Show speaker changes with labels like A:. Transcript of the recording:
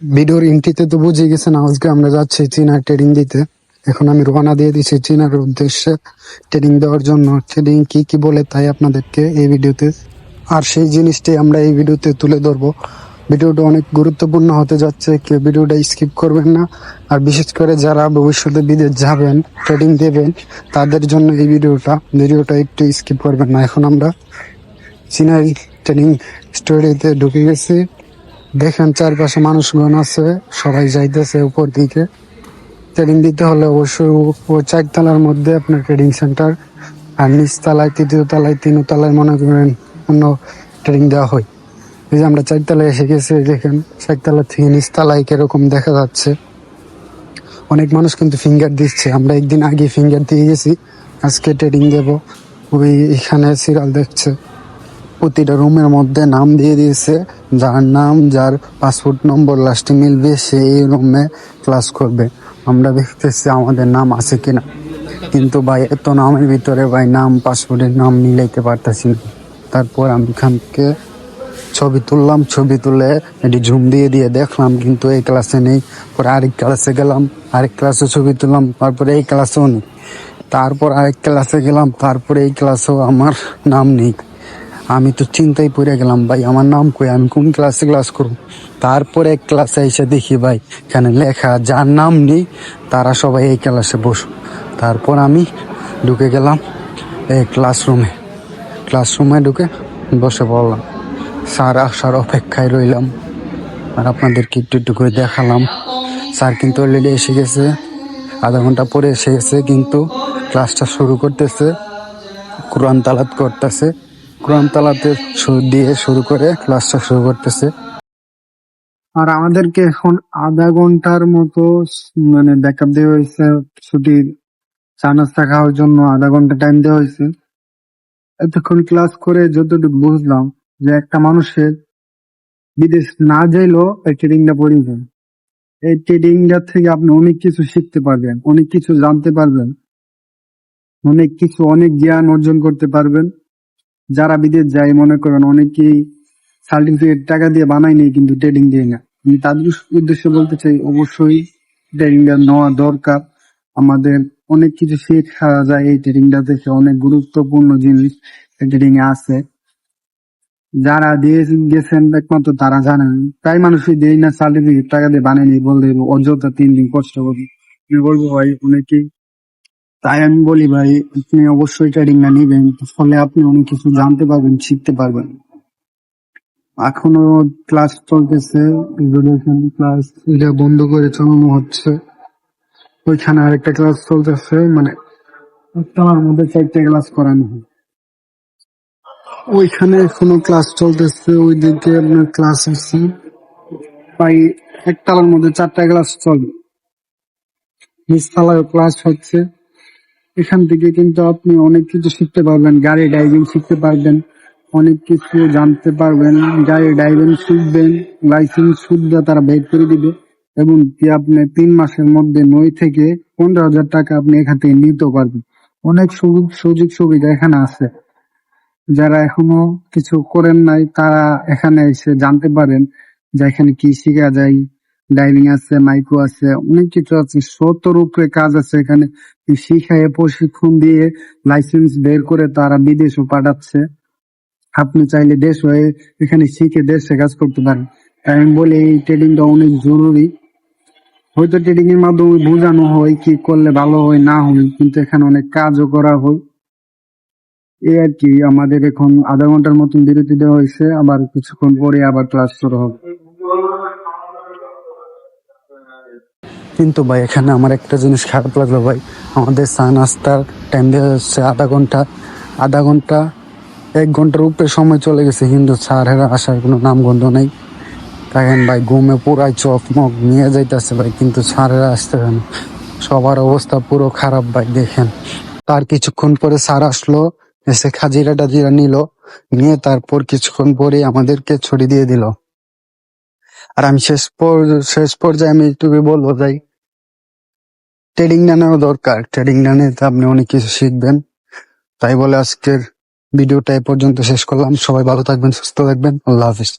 A: ভিডিওর ইন্টিতে তো বুঝে গেছেন, আজকে আমরা যাচ্ছি চীনা ট্রেডিং দিতে। এখন আমি রওনা দিয়ে দিচ্ছি চীনার উদ্দেশ্যে ট্রেডিং দেওয়ার জন্য। ট্রেডিং কি কি বলে তাই আপনাদেরকে এই ভিডিওতে আর সেই জিনিসটি আমরা এই ভিডিওতে তুলে ধরবো। ভিডিওটা অনেক গুরুত্বপূর্ণ হতে যাচ্ছে, কেউ ভিডিওটা স্কিপ করবেন না। আর বিশেষ করে যারা ভবিষ্যতে বিদেশ যাবেন ট্রেডিং দেবেন, তাদের জন্য এই ভিডিওটা ভিডিওটা একটু স্কিপ করবেন না। এখন আমরা চীনাই ট্রেনিং স্টোরিতে ঢুকে গেছি। দেখেন চারপাশে মানুষজন আছে, সবাই যাইতেছে উপর দিকে। ট্রেনিং দিতে হলে অবশ্যই চারতলার মধ্যে আপনার ট্রেডিং সেন্টার আর নিচ তলায় তৃতীয় তলায় তিন তলায় মনে করেন অন্য ট্রেনিং দেওয়া হয়। এই যে আমরা চারতলায় এসে গেছি, দেখেন চারতলা থেকে নিচ তলায় কীরকম দেখা যাচ্ছে। অনেক মানুষ কিন্তু ফিঙ্গার দিচ্ছে। আমরা একদিন আগে ফিঙ্গার দিয়ে গেছি, আজকে ট্রেডিং দেব। ওই এখানে সিরিয়াল দেখছে। প্রতিটা রুমের মধ্যে নাম দিয়ে দিয়েছে, যার নাম, যার পাসপোর্ট নম্বর, লাস্টে মিলবে সেই রুমে ক্লাস করবে। আমরা দেখতেছি আমাদের নাম আছে কিনা। কিন্তু ভাই, এত নামের ভিতরে ভাই নাম, পাসপোর্টের নাম মিলাইতে পারতেছি না। তারপর আমি এখান থেকে ছবি তুললাম, ছবি তুলে এটি ঝুম দিয়ে দিয়ে দেখলাম, কিন্তু এই ক্লাসে নেই। পরে আরেক ক্লাসে গেলাম, আরেক ক্লাসে ছবি তুললাম, তারপরে এই ক্লাসেও নেই। তারপর আরেক ক্লাসে গেলাম, তারপরে এই ক্লাসেও আমার নাম নেই। আমি তো চিন্তায় পড়ে গেলাম, ভাই, আমার নাম কই? আমি কোন ক্লাসে ক্লাস করব? তারপরে এক ক্লাসে এসে দেখি, ভাই, এখানে লেখা যার নাম নেই, তারা সবাই এই ক্লাসে বসো। তারপর আমি ঢুকে গেলাম এই ক্লাসরুমে ক্লাসরুমে ঢুকে বসে পড়লাম। স্যার আসার অপেক্ষায় রইলাম। আর আপনাদেরকে একটু একটু করে দেখালাম। স্যার কিন্তু অলরেডি এসে গেছে। আধা ঘণ্টা পরে এসে গেছে, কিন্তু ক্লাসটা শুরু করতেছে, কোরআন তালাত করতেছে। কোরআন তালাতে দিয়ে শুরু করে ক্লাসটা শুরু করতেছে। আর আমাদেরকে এখন আধা ঘণ্টার মতো মানে ব্যাকআপ দেওয়া হয়েছে। ছুটির চা নাস্তা খাওয়ার জন্য আধা ঘণ্টা টাইম দেওয়া হয়েছে। এতক্ষণ ক্লাস করে যতটুকু বুঝলাম যে একটা মানুষের বিদেশ না যাইলেও এই ট্রেডিংটা পড়ে যায়। এই ট্রেডিংটা থেকে আপনি অনেক কিছু শিখতে পারবেন, অনেক কিছু জানতে পারবেন, অনেক কিছু, অনেক জ্ঞান অর্জন করতে পারবেন। যারা বিদেশ যায়, মনে করেন অনেকেই সার্টিফিকেট টাকা দিয়ে বানায়নি কিন্তু ট্রেডিং দিয়ে না। আমি তাদের উদ্দেশ্যে বলতে চাই, অবশ্যই ট্রেডিংটা নেওয়া দরকার। আমাদের অনেক কিছু শেখা যায় এই ট্রেডিংটা থেকে অনেক গুরুত্বপূর্ণ জিনিস ট্রেডিং এ আছে। যারা দিয়ে গেছেন, একমাত্র তারা জানেন। তাই মানুষই দেয় না সার্টিফিকেট, টাকা দিয়ে বানায়নি বললে অযথা তিন দিন কষ্ট করবে। আমি বলব ভাই, অনেকেই তাই আমি বলি ভাই, আপনি অবশ্যই ট্রেডিংটা নিবেন। ফলে আপনি অনেক কিছু জানতে পারবেন, শিখতে পারবেন। এখনও ক্লাস চলতেছে ক্লাস এটা বন্ধ করে চালানো হচ্ছে। ওইখানে আরেকটা ক্লাস চলতেছে মানে একটার মধ্যে চারটে ক্লাস করানো হয়। ওইখানে এখনও ক্লাস চলতেছে, ওইদিকে আপনার ক্লাস আছে। প্রায় একতলার মধ্যে চারটা ক্লাস চলবে নিচতলায় ক্লাস হচ্ছে। এখান থেকে কিন্তু আপনি অনেক কিছু শিখতে পারবেন, গাড়ি ড্রাইভিং শিখতে পারবেন, অনেক কিছু জানতে পারবেন, গাড়ি ড্রাইভিং শিখবেন লাইসেন্স শুদ্ধ তারা বের করে দিবে এবং কি আপনি তিন মাসের মধ্যে নয় থেকে পনেরো হাজার টাকা আপনি এখান থেকে নিতে পারবেন। অনেক সুযোগ সুযোগ সুবিধা এখানে আছে। যারা এখনও কিছু করেন নাই, তারা এখানে এসে জানতে পারেন যে এখানে কি শিখা যায় ড্রাইভিং আছে মাইক্রো আছে, অনেক কিছু আছে। সত্তর উপরে কাজ আছে এখানে। শিখায় প্রশিক্ষণ দিয়ে লাইসেন্স বের করে তারা বিদেশও পাঠাচ্ছে। আপনি চাইলে দেশ হয়ে এখানে শিখে দেশে কাজ করতে পারেন। তাই আমি বলি, এই ট্রেডিংটা অনেক জরুরি। হয়তো ট্রেডিং এর মাধ্যমে বোঝানো হয় কি করলে ভালো হয়, না হয়, কিন্তু এখানে অনেক কাজও করা হয়। এই আর কি, আমাদের এখন আধা ঘণ্টার মতন বিরতি দেওয়া হয়েছে। আবার কিছুক্ষণ পরে আবার ক্লাস শুরু হবে। কিন্তু ভাই, এখানে আমার একটা জিনিস খারাপ লাগল ভাই। আমাদের চা নাস্তার টাইম দেওয়া হচ্ছে আধা ঘণ্টা আধা ঘণ্টা, এক ঘণ্টার উপরে সময় চলে গেছে। কিন্তু স্যারেরা আসার কোনো নাম গন্ধ নেই। দেখেন ভাই, ঘুমে পুরাই চোখ মক নিয়ে যাইতেছে ভাই, কিন্তু স্যারেরা আসতে না। সবার অবস্থা পুরো খারাপ ভাই, দেখেন। তার কিছুক্ষণ পরে স্যার আসলো, এসে খাজিরা টাজিরা নিল, নিয়ে তারপর কিছুক্ষণ পরে আমাদেরকে ছড়ি দিয়ে দিল। আর আমি শেষ পর, শেষ পর্যায়ে আমি একটু বলব যাই ট্রেডিং নেওয়া দরকার। ট্রেডিং নিতে আপনি অনেক কিছু শিখবেন। তাই বলে আজকের ভিডিওটা এ পর্যন্ত শেষ করলাম। সবাই ভালো থাকবেন, সুস্থ থাকবেন। আল্লাহ হাফিজ।